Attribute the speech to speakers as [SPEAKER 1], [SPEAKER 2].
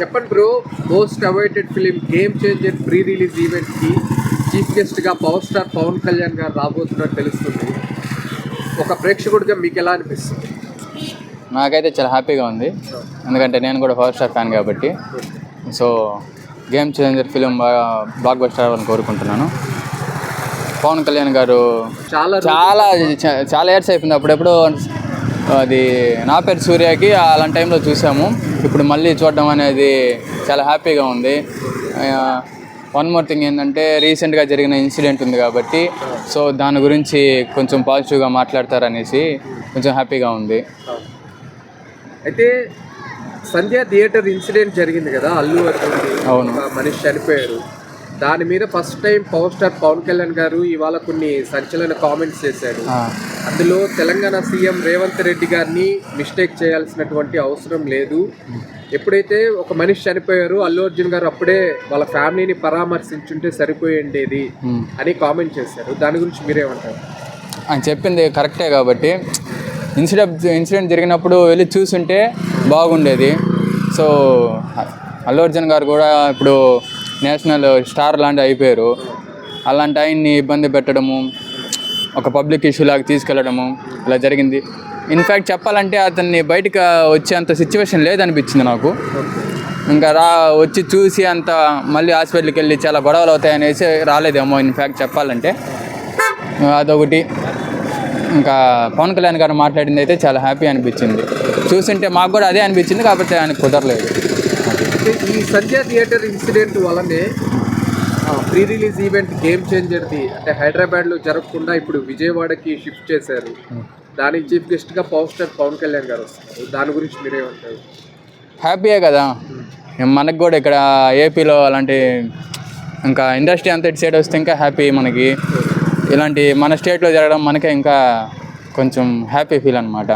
[SPEAKER 1] చెప్పండి bro most awaited film game changer pre release ఈవెంట్కి chief గెస్ట్గా పవర్ స్టార్ పవన్ కళ్యాణ్ గారు రాబోతున్నట్టు తెలుస్తుంది. ఒక ప్రేక్షకుడిగా మీకు ఎలా అనిపిస్తుంది?
[SPEAKER 2] నాకైతే చాలా హ్యాపీగా ఉంది. ఎందుకంటే నేను కూడా పవర్ స్టార్ ఫ్యాన్ కాబట్టి. సో గేమ్ చేంజర్ ఫిలిం బాగా బ్లాక్ బస్టర్ అవ్వాలని కోరుకుంటున్నాను. పవన్ కళ్యాణ్ గారు
[SPEAKER 1] చాలా
[SPEAKER 2] చాలా చాలా ఇయర్స్ అయిపోయింది. అప్పుడెప్పుడు అది నా పేరు సూర్యకి అలాంటి టైంలో చూసాము ఇప్పుడు మళ్ళీ చూడడం అనేది చాలా హ్యాపీగా ఉంది. వన్ మోర్ థింగ్ ఏంటంటే రీసెంట్గా జరిగిన ఇన్సిడెంట్ ఉంది కాబట్టి సో దాని గురించి కొంచెం పాజిటివ్గా మాట్లాడతారనేసి కొంచెం హ్యాపీగా ఉంది.
[SPEAKER 1] అయితే సంధ్య థియేటర్ ఇన్సిడెంట్ జరిగింది కదా అల్లు అర్జున్
[SPEAKER 2] అవును.
[SPEAKER 1] మనిషి చనిపోయారు దాని మీద first time power star Pawan Kalyan garu ఇవాళ కొన్ని సంచలన కామెంట్స్ చేశారు అందులో తెలంగాణ సీఎం రేవంత్ రెడ్డి గారిని మిస్టేక్ చేయాల్సినటువంటి అవసరం లేదు. ఎప్పుడైతే ఒక మనిషి చనిపోయారు అల్లు అర్జున్ గారు అప్పుడే వాళ్ళ ఫ్యామిలీని పరామర్శించుంటే సరిపోయి ఉండేది
[SPEAKER 2] ఉమ్.
[SPEAKER 1] అని కామెంట్ చేశారు. దాని గురించి మీరేమంటారు?
[SPEAKER 2] ఆయన చెప్పింది కరెక్టే కాబట్టి ఇన్సిడెంట్ ఇన్సిడెంట్ జరిగినప్పుడు వెళ్ళి చూసుంటే బాగుండేది. సో అల్లు అర్జున్ గారు కూడా ఇప్పుడు నేషనల్ స్టార్ లాంటి అయిపోయారు. అలాంటి ఆయన్ని ఇబ్బంది పెట్టడము ఒక పబ్లిక్ ఇష్యూ లాగా తీసుకెళ్ళడము ఇలా జరిగింది. ఇన్ఫ్యాక్ట్ చెప్పాలంటే అతన్ని బయటకు వచ్చేంత సిచ్యువేషన్ లేదనిపించింది నాకు. ఇంకా రా వచ్చి చూసి అంత మళ్ళీ హాస్పిటల్కి వెళ్ళి చాలా గొడవలు అవుతాయనేసి రాలేదేమో ఇన్ఫ్యాక్ట్ చెప్పాలంటే. అదొకటి. ఇంకా పవన్ కళ్యాణ్ గారు మాట్లాడింది అయితే చాలా హ్యాపీ అనిపించింది. చూసింటే మాకు కూడా అదే అనిపించింది కాకపోతే ఆయనకు కుదరలేదు.
[SPEAKER 1] ఈ సంధ్యా థియేటర్ ఇన్సిడెంట్ వల్లనే ప్రీ రిలీజ్ ఈవెంట్ గేమ్ చేంజర్ది అంటే హైదరాబాద్లో జరగకుండా ఇప్పుడు విజయవాడకి షిఫ్ట్ చేశారు. దానికి చీఫ్ గెస్ట్గా పవర్ స్టార్ పవన్ కళ్యాణ్ గారు వస్తారు. దాని గురించి మీరేమంటారు
[SPEAKER 2] హ్యాపీయే కదా? మనకు కూడా ఇక్కడ ఏపీలో అలాంటి ఇంకా ఇండస్ట్రీ అంతా ఇటు సైడ్ వస్తే ఇంకా హ్యాపీ మనకి. ఇలాంటి మన స్టేట్లో జరగడం మనకే ఇంకా కొంచెం హ్యాపీ ఫీల్ అనమాట